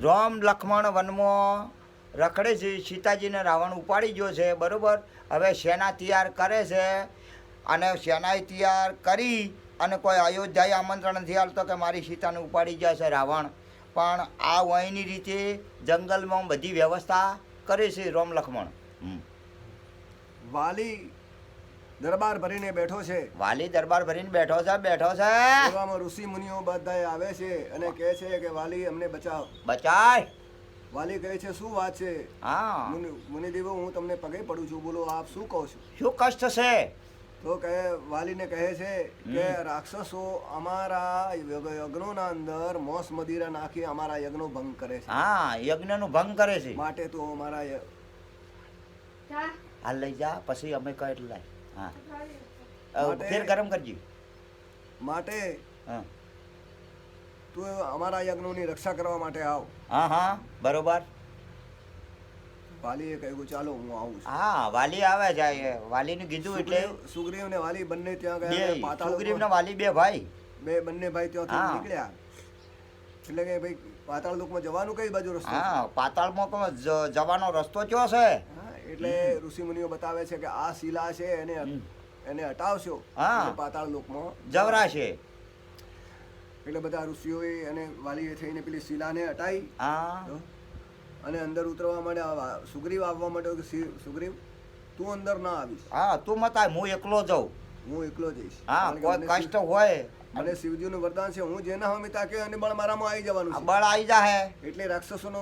રામ લક્ષ્મણ વનમાં રખડે છે, સીતાજીને રાવણ ઉપાડી ગયો છે, બરાબર? હવે સેના તૈયાર કરે છે અને સેનાએ તૈયાર કરી અને કોઈ અયોધ્યાએ આમંત્રણ નથી આવતો કે મારી સીતાને ઉપાડી ગયા છે રાવણ. પણ આ વયની રીતે જંગલમાં બધી વ્યવસ્થા કરે છે રોમ લક્ષ્મણ. વાલી દરબાર ભરીને બેઠો છે. વાલી દરબાર ભરીને બેઠો છે બેઠો છે. એવામાં ઋષિ મુનિઓ બધા આવે છે અને કહે છે કે વાલી અમને બચાવ. બચાય. વાલી કહે છે શું વાત છે? હા. મુનિ મુનિદેવો હું તમને પગે પડું છું. બોલો આપ શું કહો છો? શું કષ્ટ છે? તો કહે વાલીને કહે છે કે રાક્ષસો અમારા યજ્ઞોના અંદર મોસ મદિરા નાખી અમારા યજ્ઞો ભંગ કરે છે. હા યજ્ઞનો ભંગ કરે છે. માટે તો અમારા હાલ લઈ જા પછી અમે કઈ એટલે. લાય હા. ફેર ગરમ કરજી. માટે હા. તું અમારા યજ્ઞોની રક્ષા કરવા માટે આવ. હા હા બરોબર. વાલીએ કહ્યું ચાલો હું આવું છું. હા વાલી આવે જાય. વાલીને કીધું એટલે સુગ્રીવ- ને વાલી બંને ત્યાં ગયા પાતાળ સુગ્રીવ ને વાલી બે ભાઈ. બે બંને ભાઈ ત્યાં. નીકળ્યા. એટલે કે ભાઈ પાતાળ લોકમાં જવાનું કઈ બાજુ રસ્તો? હા પાતાળમાં જવાનો રસ્તો કયો છે? હા, એટલે ઋષિ મુનિઓ બતાવે છે કે આ શિલા છે એને એને હટાવશો પાતાળ લોકમાં. જવરાશે એટલે બધા ઋષિઓએ અને વાલીએ થઈને પેલી શિલાને હટાવી અને અંદર ઉતરવા માટે સુગ્રીવ આવવા માટે કે સુગ્રીવ તું અંદર ના આવીશ. હા તું મત હું એકલો જાઉં. હું એકલો જઈશ. હા કોઈ કષ્ટ હોય. મને શિવજીનું વરદાન છે હું જેના હમી તાકે અને બળ મારામાં આવી જવાનું છે. બળ આવી જાહે. એટલે રાક્ષસોનો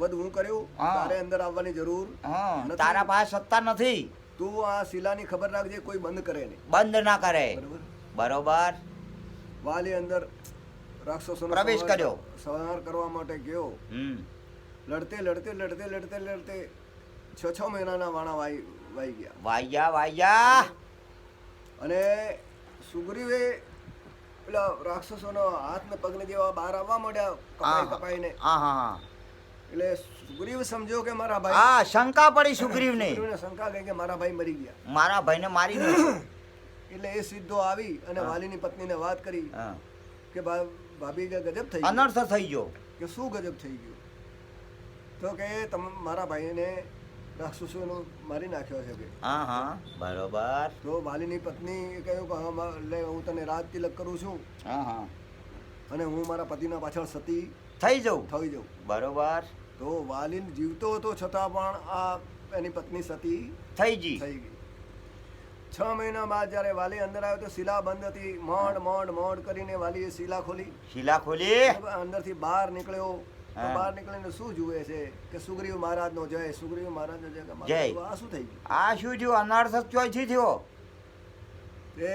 વધ હું કર્યું તારે અંદર આવવાની જરૂર. તારા પાસે સત્તા નથી. તું આ શિલાની ખબર રાખજે કોઈ બંધ કરે નહીં. બંધ ના કરે. બરોબર? વાલી અંદર રાક્ષસોનો પ્રવેશ કર્યો. સંહાર કરવા માટે ગયો. લડતે લડતે લડતે લડતે લડતે છ છ મહિનાના વાણા વાઈ વાઈ ગયા. વાયા વાયા અને સુગ્રીવે પેલા રાક્ષસોનો હાથ ને પગને જેવા બહાર આવવા માંડ્યા કપાઈ. કપાઈને. હા હા. હા એટલે સુગ્રીવ સમજો કે મારા ભાઈ હા શંકા પડી સુગ્રીવને. શંકા ગઈ કે મારા ભાઈ મરી ગયા. મારા ભાઈને મારી નાખ્યો. એટલે એ સીધો આવી અને વાલીની પત્નીને વાત કરી કે ભાભી કે ગજબ થઈ અનર્થ થઈ ગયો. કે શું ગજબ થઈ ગયું? તો કે તમે મારા ભાઈને રાક્ષસોનો મારી નાખ્યો છે કે. હા હા બરોબર. તો વાલીની પત્ની કહ્યું કે હા લે હું તને રાજ તિલક કરું છું. હા હા. અને હું મારા પતિના પાછળ સતી થઈ જવું થઈ જાઉં. બરોબર. તો વાલી જીવતો હતો છતાં પણ આ એની પત્ની સતી થઈ ગઈ. થઈ ગઈ. છ મહિના બાદ જ્યારે વાલી અંદર આવ્યો તો શિલા બંધ હતી. મોડ મોડ મોડ કરીને વાલીએ શિલા ખોલી. શિલા ખોલી? અંદરથી બહાર નીકળ્યો. બહાર નીકળીને શું જુએ છે કે સુગ્રીવ મહારાજનો જય સુગ્રીવ મહારાજનો જય કે જય. આ શું થઈ ગયું? આ શું થયું? અનર્થ ચોથી થયો. તે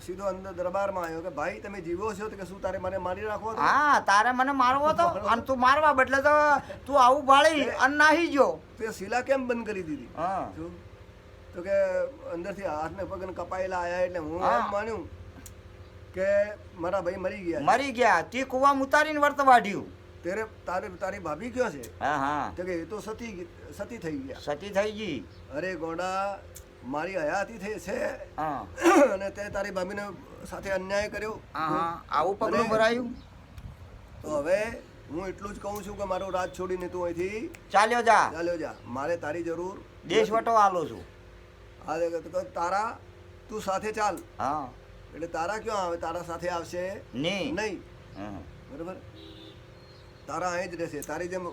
સીધો અંદર દરબારમાં આવ્યો કે ભાઈ તમે જીવો છો કે શું તારે મને મારી રાખવો હા તારે મને મારવો તો અને તું મારવા બદલે તો તું આવું ભાળી અને નાહી જો તે શિલા કેમ બંધ કરી દીધી? હા. તો કે અંદરથી હાથ ને પગ કપાયેલા આયા એટલે હું. એમ માન્યું કે મારા ભાઈ મરી ગયા. મરી ગયા. તે કુવામાં ઉતારીને વર્ત વાઢ્યું તેરે તારે તારી ભાભી કયો છે? હા હા. તો કે એ તો સતી સતી થઈ ગયા. સતી થઈ ગઈ. અરે ગોડા મારી હયાતી થઈ છે. હા. અને તે તારી ભાભીને સાથે અન્યાય કર્યો. હા હા. આવું પગલું ભરાયું? તો હવે હું એટલું જ કહું છું કે મારો રાજ છોડીને તું અહીંથી ચાલ્યો જા. ચાલ્યો જા. મારે તારી જરૂર દેશ વટો આલો છું. હા તારા તું સાથે ચાલ. હા. એટલે તારા ક્યાં આવે? તારા સાથે આવશે નહીં. નહીં. બરાબર? તારા અહીં જ રહેશે. તારી જેમ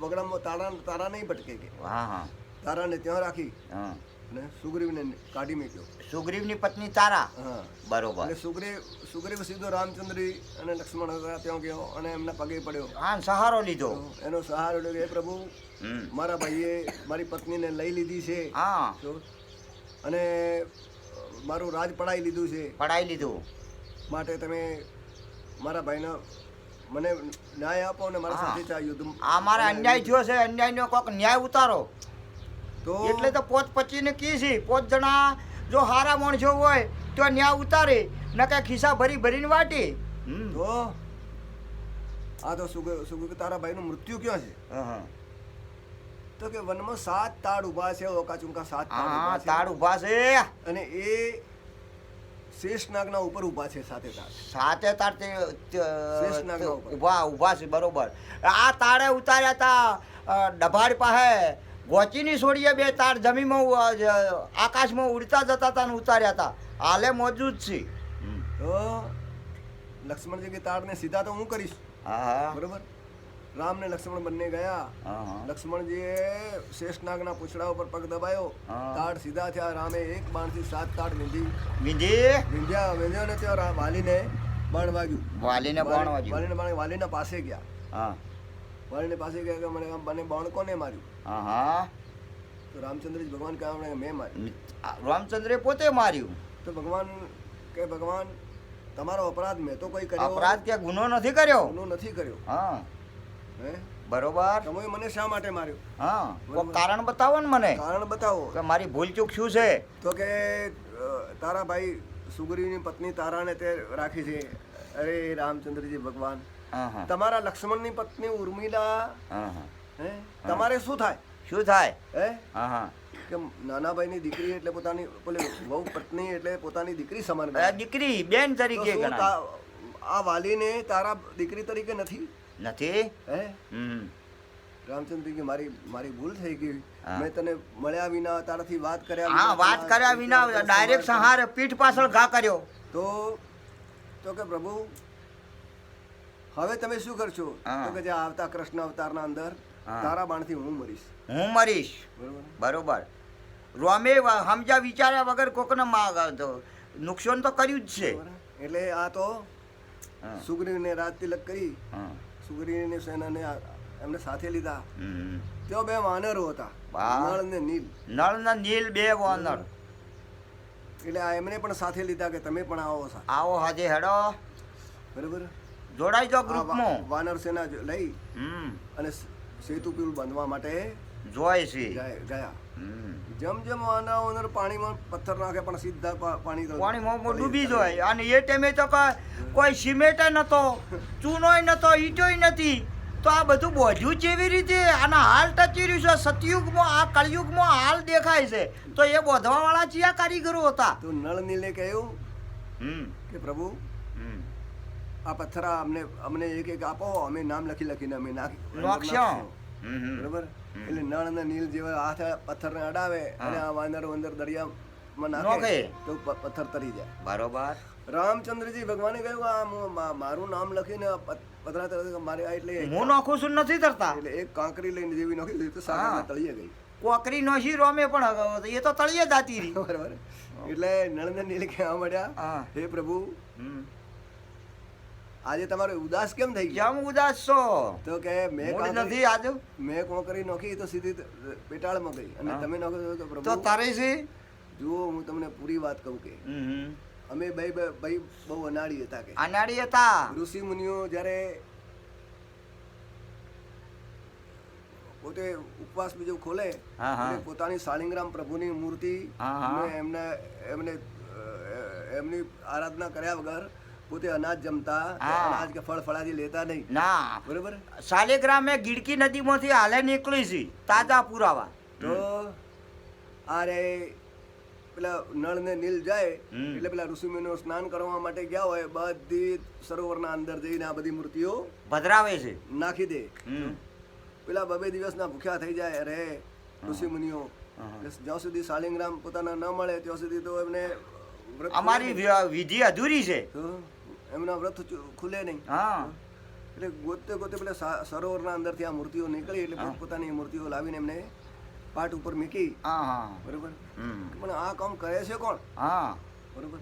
વગડામાં તારા તારા નહીં ભટકે કે. હા હા. તારાને ત્યાં રાખી હા. અને સુગ્રીવને કાઢી મૂક્યો. સુગ્રીવની પત્ની તારા? હા. બરોબર. સુગ્રીવ સુગ્રીવ સીધો રામચંદ્રી અને લક્ષ્મણ હતા ત્યાં ગયો અને એમના પગે પડ્યો. હા સહારો લીધો. એનો સહારો લીધો એ પ્રભુ મારા ભાઈએ મારી પત્નીને લઈ લીધી છે. હા. અને મારું રાજ પડાવી લીધું છે. પડાઈ લીધું. માટે તમે મારા ભાઈને મને ન્યાય આપો ને મારા સાથે ચા યુદ્ધ આ મારે અન્યાય થયો છે અન્યાયનો કોક ન્યાય ઉતારો. તો એટલે તો પોત પચીને કી છે? પોત જણા જો હારા માણસો હોય તો ન્યાય ઉતારે. ન કે ખિસ્સા ભરી ભરીને વાટી. તો આ તો સુગ સુગ તારા ભાઈનું મૃત્યુ ક્યાં છે? હા. તો કે વનમાં સાત તાડ ઊભા છે ઓકા ચુંકા સાત તાડ ઊભા છે. અને એ શેષ નાગના ઉપર ઊભા છે સાથે તાર. સાતે તાર તે ઉપર. ઊભા ઊભા છે બરોબર. આ તારે ઉતાર્યા હતા ડભાડ પાસે. ગોચીની છોડીએ બે તાર જમીનમાં આકાશમાં ઉડતા જતા હતા ને ઉતાર્યા હતા હાલે મોજૂદ છે. તો લક્ષ્મણજી કે તારને સીધા તો હું કરીશ. હા. બરોબર? રામ ને લક્ષ્મણ બંને ગયા. હા લક્ષ્મણજીએ શેષનાગના પૂછડા ઉપર પગ દબાયો. તાડ સીધા થયા. રામે એક બાણથી સાત તાડ વીંધી. વીંધી? વીંધ્યા વીંધ્યો ને ત્યાં વાલીને બાણ વાગ્યું. વાલીને બાણ વાગ્યું. વાલીને બાણ વાલીના પાસે ગયા. હા. વાલીને પાસે ગયા કે મને આમ મને બાણ કોને માર્યું? હા તો રામચંદ્રજી ભગવાન કહે મને મેં માર્યું. રામચંદ્રે પોતે માર્યું? તો ભગવાન કે ભગવાન તમારો અપરાધ મેં તો કોઈ કર્યો. અપરાધ કે ગુનો નથી કર્યો? ગુનો નથી કર્યો. હે. બરોબર. તમે મને શા માટે માર્યો? હા કારણ બતાવો ને મને. કારણ બતાવો. કે મારી ભૂલ ચૂક શું છે? તો કે તારા ભાઈ સુગ્રીવની પત્ની તારાને તે રાખી છે. અરે રામચંદ્રજી ભગવાન. તમારા લક્ષ્મણની પત્ની ઉર્મિલા હા તમારે શું થાય? શું થાય? હે? કે નાના ભાઈની દીકરી એટલે પોતાની પેલી વહુ પત્ની એટલે પોતાની દીકરી સમાન આ દીકરી બેન તરીકે આ વાલીને તારા દીકરી તરીકે નથી? નથી? હે? હમ. રામચંદ્રજી કે મારી મારી ભૂલ થઈ ગઈ. મેં તને મળ્યા વિના તારાથી વાત કર્યા હા વાત કર્યા વિના ડાયરેક્ટ સંહાર પીઠ પાછળ ઘા કર્યો. તો તો કે પ્રભુ હવે તમે શું કરશો? તો કે જે આવતા કૃષ્ણ અવતારના અંદર. તારા બાણથી હું મરીશ. હું મરીશ. બરોબર? બરોબર. રોમે સમજ્યા વિચાર્યા વગર કોકને નુકસાન તો કર્યું જ છે. એટલે આ તો સુગ્રીવને રાજ તિલક કરી હા, સુગ્રીવની સેનાને એમને સાથે લીધા. તેઓ બે વાનરો હતા. નળ ને નીલ. નળ ને નીલ બે વાનર. એટલે આ એમને પણ સાથે લીધા કે તમે પણ આવો આવો હાજે હેડો. બરોબર? જોડાઈ જાઓ ગ્રુપમાં. વાનર સેના લઈ હમ. અને સેતુ પુલ બાંધવા માટે જોઈ છે. ગયા. જેમ જેમ આના વાનર પાણીમાં પથ્થર નાખે પણ સીધા પાણી તો- પાણીમાં ડૂબી જાય. અને એ ટાઈમે તો કોઈ સિમેન્ટ નતો ચૂનોય નતો ઈટોય નથી. તો આ બધું બોધ્યું કેવી રીતે? આના હાલ ટચી રહ્યું છે. સતયુગમાં આ કળયુગમાં હાલ દેખાય છે. તો એ બોધવાવાળા ચિયા કારીગરો હતા. તો નળ નીલે કહ્યું કે પ્રભુ આ પથ્થર અમને અમને એક એક આપો અમે નામ લખી લખીને અમે નાખી. બરોબર? એટલે નળ અને નીલ જેવા હાથ પથ્થરને અડાવે અને આ વાનર અંદર દરિયામાં નાખે તો પથ્થર તરી જાય. બરોબર. રામચંદ્રજી ભગવાને કહ્યું આ મારું નામ લખીને પથરા તરત મારે આ એટલે હું નાખું છું નથી તરતા? એટલે એક કાંકરી લઈને જેવી નાખી દીધી તો સાગરના તળીએ ગઈ. કોકરી નોશી રોમે પણ એ તો તળીએ દાતી બરાબર. એટલે નળ ને નીલ કહેવા મળ્યા હે. પ્રભુ. આજે તમારે ઉદાસ કેમ થઈ ગયો? કેમ ઉદાસ છો? તો કે મેં નથી આજુ? મેં કોંકરી નોખી તો સીધી પેટાળમાં ગઈ. અને તમે નોખો તો તો તારે છે? જુઓ હું તમને પૂરી વાત કહું કે. અમે ભાઈ ભાઈ બહુ અનાળી હતા કે અનાળી હતા? ઋષિ મુનિઓ જ્યારે પોતે ઉપવાસ બીજો ખોલે પોતાની શાલિંગ્રામ પ્રભુની મૂર્તિ એમને એમને એમની આરાધના કર્યા વગર પોતે અનાજ જમતા અનાજ કે ફળ ફળાદી લેતા નહીં. ના. બરોબર? શાલિગ્રામે ગીડકી નદીમાંથી હાલે નીકળી છે તાજા પુરાવા. તો અરે પેલા નળ ને નીલ જાય એટલે પેલા ઋષિમુનિઓ સ્નાન કરવા માટે ગયા હોય બધી સરોવરના અંદર જઈને આ બધી મૂર્તિઓ ભદરાવે છે. નાખી દે. પેલા બબે દિવસના ભૂખ્યા થઈ જાય અરે ઋષિ મુનિઓ જ્યાં સુધી શાલિંગ્રામ પોતાના ન મળે ત્યાં સુધી તો એમને અમારી વિધિ અધૂરી છે. એમના વ્રત ખુલે નહીં. હા. એટલે ગોતે ગોતે પેલા સરોવરના અંદરથી આ મૂર્તિઓ નીકળી એટલે પોતાની મૂર્તિઓ લાવીને એમને પાટ ઉપર મૂકી. બરોબર? પણ આ કામ કરે છે કોણ? હા. બરોબર?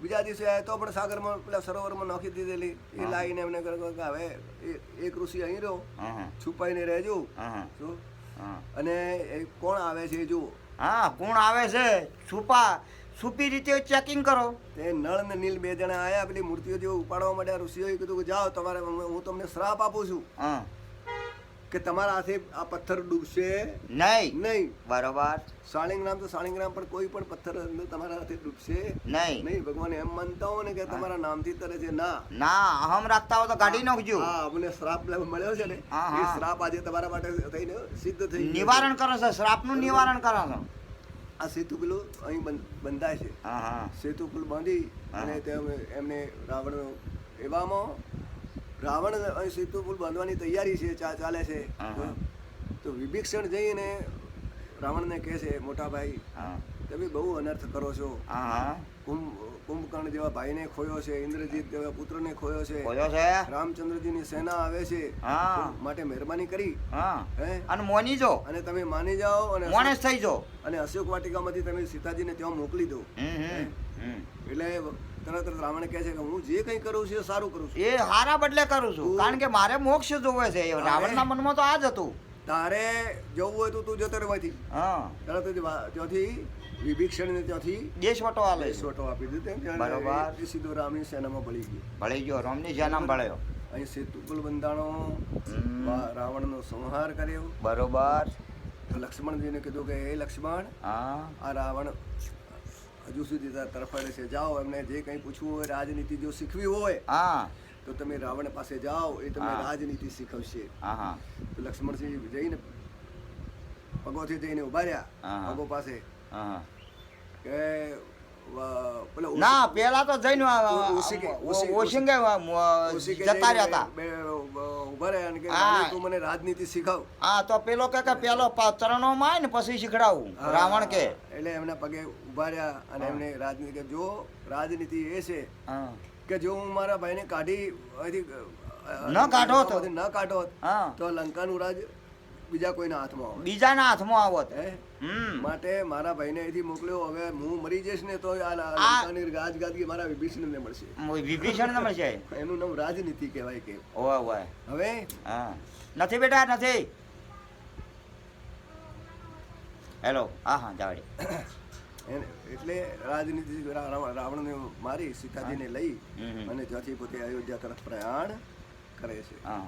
બીજા દિવસે આવ્યા તો પણ સાગરમાં પેલા સરોવરમાં નાખી દીધેલી. એ લાવીને એમને કે હવે એક ઋષિ અહીં રહો છુપાઈને રહેજો. અને કોણ આવે છે જુઓ. હા કોણ આવે છે? છુપા. છુપી રીતે ચેકિંગ કરો. તે નળ ને નીલ બે જણા આયા પેલી મૂર્તિઓ જેવો ઉપાડવા માટે ઋષિઓએ કીધું કે જાઓ તમારે હું તમને શ્રાપ આપું છું. હા. કે તમારા હાથે આ પથ્થર ડૂબશે નહીં. નહીં. બરોબર. શાલિંગ્રામ તો શાલિંગ્રામ પણ કોઈ પણ પથ્થર તમારા હાથે ડૂબશે નહીં. નહીં. ભગવાન એમ માનતા હો ને કે તમારા નામથી તરે છે ના. ના અહમ રાખતા હો તો કાઢી નાખજો. હા અમને શ્રાપ મળ્યો છે ને એ શ્રાપ આજે તમારા માટે થઈને સિદ્ધ થઈ નિવારણ કરો છો શ્રાપનું નિવારણ કરો છો. આ સેતુ પેલું અહીં બંધાય છે. સેતુ પુલ બાંધી અને તેમ એમને રાવણ એવામાં રાવણ અહીં સેતુ પુલ બાંધવાની તૈયારી છે ચા ચાલે છે. તો વિભીક્ષણ જઈને રાવણને કહે છે મોટા ભાઈ તમે બહુ અનર્થ કરો છો. કુંભ કુંભકર્ણ જેવા ભાઈને ખોયો છે ઇન્દ્રજીત જેવા પુત્રને ખોયો છે. બોલ્યો છે? રામચંદ્રજીની સેના આવે છે. હા. માટે મહેરબાની કરી. હા. હે? અને મોની જો. અને તમે માની જાઓ અને મોણસ થઈ જો. અને અશોક વાટિકામાંથી તમે સીતાજીને ત્યાં મોકલી દો. એટલે તરત રાવણ કહે છે કે હું જે કંઈ કરું છું એ સારું કરું છું. એ હારા બદલે કરું છું. કારણ કે મારે મોક્ષ જોવે છે. રાવણ રાવણના મનમાં તો આ જ હતું. તારે જવું હોય તો તું જતો રહેવાથી હા. તરત જ ત્યાંથી વિભીક્ષણને ત્યાંથી દેશ વટો આલે. છે દેશવટો આપી દીધો બરોબર. સીધો રામની સેનામાં ભળી ગયો. ભળી ગયો. રોમની સેનામાં ભળ્યો. અહીં સેતુકુલ બંધાણો રાવણનો સંહાર કર્યો. બરોબર. લક્ષ્મણજીને કીધું કે એ લક્ષ્મણ આ રાવણ હજુ સુધી તારા તરફડે છે જાઓ એમને જે કંઈ પૂછવું હોય રાજનીતિ જો શીખવી હોય હા. તો તમે રાવણ પાસે જાઓ એ તમને રાજનીતિ શીખવશે. તો લક્ષ્મણસિંહ જઈને પગોથી જઈને ઊભા રહ્યા. પગો પાસે. કે ના પેલા તો જઈને ઓશિંગે જતા રહ્યા હતા બે- બે ઊભા રહ્યા અને કે હા. "રાણી, તું મને રાજનીતિ શીખાવ હા તો પેલો કે કે પેલો ચરણો માં ને પછી શીખડાવું રાવણ કે એટલે એમના પગે ઊભા રહ્યા અને એમને રાજનીતિ જો રાજનીતિ એ છે કે જો હું મારા ભાઈને કાઢી ન કાઢો ન કાઢો તો લંકાનું રાજ બીજા કોઈના હાથમાં આવે બીજાના હાથમાં આવત. હે? માટે મારા ભાઈને અહીંથી મોકલ્યો હવે હું મરી જઈશ ને તો આ લંકાની રાજગાદગી મારા વિભીષણને મળશે. વિભીષણ તમે છે એનું નામ રાજનીતિ કહેવાય કે. ઓવા ઓવા હવે? હા. નથી બેટા નથી. હેલો. હા હા જાવડી એટલે રાજનીતિ રાવણને મારી સીતાજીને લઈ. અને ત્યાંથી પોતે અયોધ્યા તરફ પ્રયાણ કરે છે. હા.